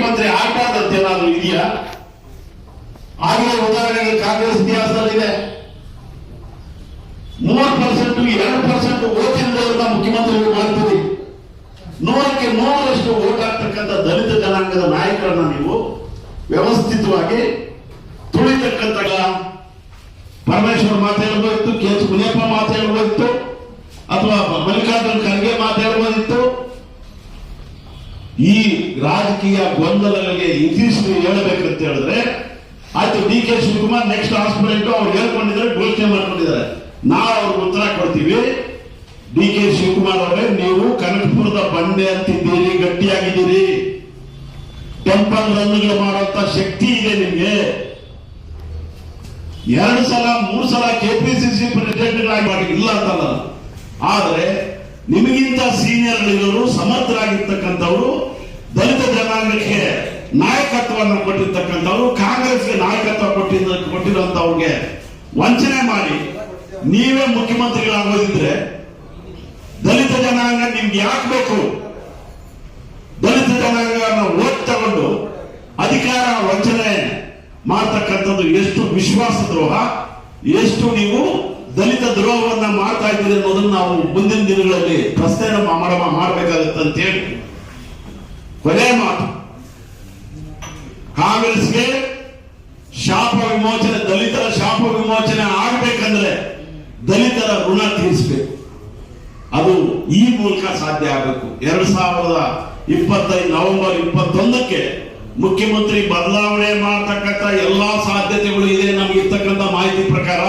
ಮುಖ್ಯಮಂತ್ರಿ ಆಗ್ಬಾರ್ದಂತ ಏನಾದ್ರು ಇದೆಯಾ. ಆಗಲೇ ಉದಾಹರಣೆಗಳು ಕಾಂಗ್ರೆಸ್ ಇತಿಹಾಸದಲ್ಲಿದೆ. ಮೂವತ್ತು ಪರ್ಸೆಂಟ್, ಎರಡು ಪರ್ಸೆಂಟ್ ಓಟಿನ ಮುಖ್ಯಮಂತ್ರಿಗಳು ಮಾಡ್ತೀವಿ ನೂರಕ್ಕೆ ನೂರರಷ್ಟು ಓಟ್ ಆಗ್ತಕ್ಕಂಥ ದಲಿತ ಜನಾಂಗದ ನಾಯಕರನ್ನ ನೀವು ವ್ಯವಸ್ಥಿತವಾಗಿ ತುಳಿತಕ್ಕಂಥ ಪರಮೇಶ್ವರ್ ಮಾತಾಡಬಹುದಿತ್ತು ಕೆ ಎಚ್ ಮುನಿಯಪ್ಪ ಮಾತಾಡಬಹುದಿತ್ತು ಅಥವಾ ಮಲ್ಲಿಕಾರ್ಜುನ್ ಖರ್ಗೆ ಮಾತಾಡಬಹುದಿತ್ತು ಈ ರಾಜಕೀಯ ಗೊಂದಲಗಳಿಗೆ ಇತಿಶ್ರೀ ಹೇಳಬೇಕಂತ ಹೇಳಿದ್ರೆ, ಆಯ್ತು D K Shivakumar next hospital ಅವ್ರು ಹೇಳ್ಕೊಂಡಿದ್ದಾರೆ, ಘೋಷಣೆ ಮಾಡ್ಕೊಂಡಿದ್ದಾರೆ. ನಾವು ಅವ್ರಿಗೆ ಉತ್ತರ ಕೊಡ್ತೀವಿ. ಡಿ ಕೆ ಶಿವಕುಮಾರ್ ಅವರೇ, ನೀವು ಕನಕಪುರದ ಬಂಡೆ ಅಂತಿದ್ದೀರಿ, ಗಟ್ಟಿಯಾಗಿದ್ದೀರಿ. ಟೆಂಪಲ್ ರನ್ಗಳು ಮಾಡುವಂತ ಶಕ್ತಿ ಇದೆ ನಿಮಗೆ. ಎರಡು ಸಲ, ಮೂರು ಸಲ ಕೆಪಿಸಿಸಿ ಪ್ರೆಸಿಡೆಂಟ್ಗಳಾಗಿ ಮಾಡಿ ಇಲ್ಲ ಅಂತಲ್ಲ. ಆದರೆ, ನಿಮಗಿಂತ ಸೀನಿಯರ್ಗಳಿರೋರು ಸಮರ್ಥರಾಗಿರ್ತಕ್ಕಂಥವ್ರು ಜನಾಂಗಕ್ಕೆ ನಾಯಕತ್ವವನ್ನು ಕೊಟ್ಟಿರ್ತಕ್ಕಂಥವ್ರು, ಕಾಂಗ್ರೆಸ್ಗೆ ನಾಯಕತ್ವ ಕೊಟ್ಟಿದ್ದ ಕೊಟ್ಟಿರುವಂತವ್ರಿಗೆ ವಂಚನೆ ಮಾಡಿ, ನೀವೇ ಮುಖ್ಯಮಂತ್ರಿಗಳಾಗೋದಿದ್ರೆ ದಲಿತ ಜನಾಂಗ ನಿಮ್ಗೆ ಯಾಕೆ ಬೇಕು? ದಲಿತ ಜನಾಂಗವನ್ನು ಓಟ್ ತಗೊಂಡು ಅಧಿಕಾರ ವಂಚನೆ ಮಾಡ್ತಕ್ಕಂಥದ್ದು ಎಷ್ಟು ವಿಶ್ವಾಸ ದ್ರೋಹ, ಎಷ್ಟು ನೀವು ದಲಿತ ದ್ರೋಹವನ್ನ ಮಾಡ್ತಾ ಇದ್ದೀರಿ ಅನ್ನೋದನ್ನ ನಾವು ಮುಂದಿನ ದಿನಗಳಲ್ಲಿ ಪ್ರಶ್ನೆ ಮಾಡ ಮಾಡಬೇಕಾಗುತ್ತೆ ಅಂತ ಹೇಳಿ ಕೊನೆ ಮಾತು. ಕಾಂಗ್ರೆಸ್ಗೆ ಶಾಪ ವಿಮೋಚನೆ, ದಲಿತರ ಶಾಪ ವಿಮೋಚನೆ ಆಗ್ಬೇಕಂದ್ರೆ ದಲಿತರ ಋಣ ತೀರಿಸಬೇಕು. ಅದು ಈ ಮೂಲಕ ಸಾಧ್ಯ ಆಗಬೇಕು. ಎರಡ್ ಸಾವಿರದ ಇಪ್ಪತ್ತೈದು ನವೆಂಬರ್ ಇಪ್ಪತ್ತೊಂದಕ್ಕೆ ಮುಖ್ಯಮಂತ್ರಿ ಬದಲಾವಣೆ ಮಾಡತಕ್ಕಂಥ ಎಲ್ಲಾ ಸಾಧ್ಯತೆಗಳು ಇದೆ ನಮ್ಗೆ ಇರ್ತಕ್ಕಂಥ ಮಾಹಿತಿ ಪ್ರಕಾರ.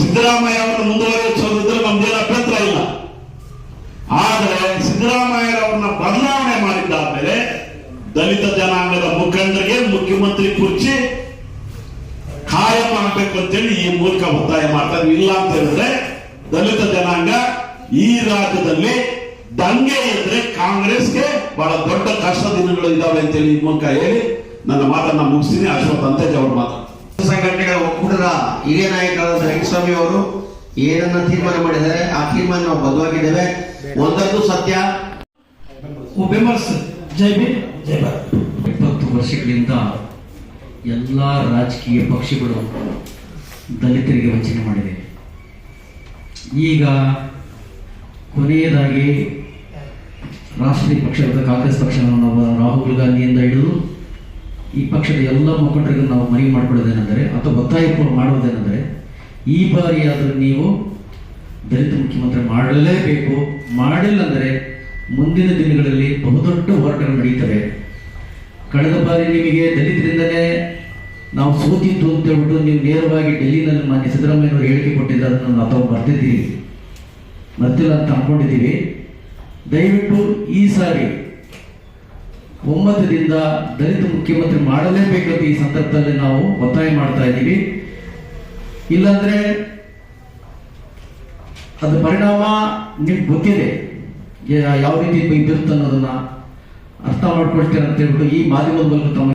ಸಿದ್ದರಾಮಯ್ಯ ಅವರನ್ನು ಮುಂದುವರಿಸೋದಿದ್ರೆ ನಮ್ದೇನು ಅಭ್ಯಂತರ ಇಲ್ಲ. ಆದರೆ ಸಿದ್ದರಾಮಯ್ಯ ಅವರನ್ನ ದಲಿತ ಜನಾಂಗದ ಮುಖಂಡರಿಗೆ ಮುಖ್ಯಮಂತ್ರಿ ಕುರ್ಚಿ ಕಾಯಂ ಆಗ್ಬೇಕು ಅಂತೇಳಿ ಈ ಮೂಲಕ ಒತ್ತಾಯ ಮಾಡ್ತಾ ಇದ್ವಿ. ಇಲ್ಲ ಅಂತ ಹೇಳಿದ್ರೆ ದಲಿತ ಜನಾಂಗ ಈ ರಾಜ್ಯದಲ್ಲಿ ದಂಗೆ ಇದ್ರೆ ಕಾಂಗ್ರೆಸ್ಗೆ ಬಹಳ ದೊಡ್ಡ ಕಷ್ಟ ದಿನಗಳು ಇದಾವೆ ಅಂತೇಳಿ ಈ ಮೂಲಕ ಹೇಳಿ ನನ್ನ ಮಾತನ್ನ ಮುಗಿಸ್ತೀನಿ. ಅಶ್ವಥ್ ಅಂತೇಜ್ ಅವ್ರ ಮಾತು. ಸಂಘಟನೆಗಳ ಒಕ್ಕೂಟದ ಹಿರಿಯ ನಾಯಕರಾದ ರಂಗಸ್ವಾಮಿ ಅವರು ಏನನ್ನ ತೀರ್ಮಾನ ಮಾಡಿದ್ದಾರೆ? ಆ ತೀರ್ಮಾನ ನಾವು ಬದಲಾಗಿದ್ದೇವೆ ಒಂದದ್ದು ಸತ್ಯ. ಬೆಂಬಲಿಸ ಜೈ ಭೀಮ್, ಜೈ ಭಾರತ್. ಇಪ್ಪತ್ತು ವರ್ಷಗಳಿಂದ ಎಲ್ಲ ರಾಜಕೀಯ ಪಕ್ಷಗಳು ದಲಿತರಿಗೆ ವಂಚನೆ ಮಾಡಿದೆ ಈಗ ಕೊನೆಯದಾಗಿ ರಾಷ್ಟ್ರೀಯ ಪಕ್ಷದ ಕಾಂಗ್ರೆಸ್ ಪಕ್ಷವನ್ನು ರಾಹುಲ್ ಗಾಂಧಿಯಿಂದ ಹಿಡಿದು ಈ ಪಕ್ಷದ ಎಲ್ಲ ಮುಖಂಡರಿಗೆ ನಾವು ಮನವಿ ಮಾಡಿಕೊಳ್ಳೋದೇನೆಂದರೆ, ಅಥವಾ ಒತ್ತಾಯ ಮಾಡುವುದೇನೆಂದರೆ, ಈ ಬಾರಿಯಾದರೂ ನೀವು ದಲಿತ ಮುಖ್ಯಮಂತ್ರಿ ಮಾಡಲೇಬೇಕು. ಮಾಡಿಲ್ಲ ಅಂದರೆ ಮುಂದಿನ ದಿನಗಳಲ್ಲಿ ಬಹುದೊಡ್ಡ ಹೋರಾಟಗಳು ನಡೀತವೆ. ಕಳೆದ ಬಾರಿ ನಿಮಗೆ ದಲಿತರಿಂದಲೇ ನಾವು ಸೋತಿದ್ದು ಅಂತ ಹೇಳ್ಬಿಟ್ಟು ನೀವು ನೇರವಾಗಿ ಡೆಲ್ಲಿನಲ್ಲಿ ಮಾನ್ಯ ಸಿದ್ದರಾಮಯ್ಯನವರು ಹೇಳಿಕೆ ಕೊಟ್ಟಿದ್ದಾರೆ ನಾವು ತಾವು ಬರ್ತಿದ್ದೀವಿ ಮರ್ತಿಲ್ಲ ಅಂತ ಅಂದ್ಕೊಂಡಿದ್ದೀವಿ ದಯವಿಟ್ಟು ಈ ಸಾರಿ ಒಮ್ಮತದಿಂದ ದಲಿತ ಮುಖ್ಯಮಂತ್ರಿ ಮಾಡಲೇಬೇಕಂತ ಈ ಸಂದರ್ಭದಲ್ಲಿ ನಾವು ಒತ್ತಾಯ ಮಾಡ್ತಾ ಇದ್ದೀವಿ. ಇಲ್ಲಾಂದ್ರೆ ಅದು ಪರಿಣಾಮ ನಿಮ್ಗೆ ಗೊತ್ತಿದೆ. ಯಾವ ರೀತಿ ಬರುತ್ತೆ ಅನ್ನೋದನ್ನ ಅರ್ಥ ಮಾಡ್ಕೊಳ್ತೀರ ಅಂತ ಹೇಳ್ಬಿಟ್ಟು ಈ ಮಾಧ್ಯಮದ ಮೂಲಕ ತಮ್ಮ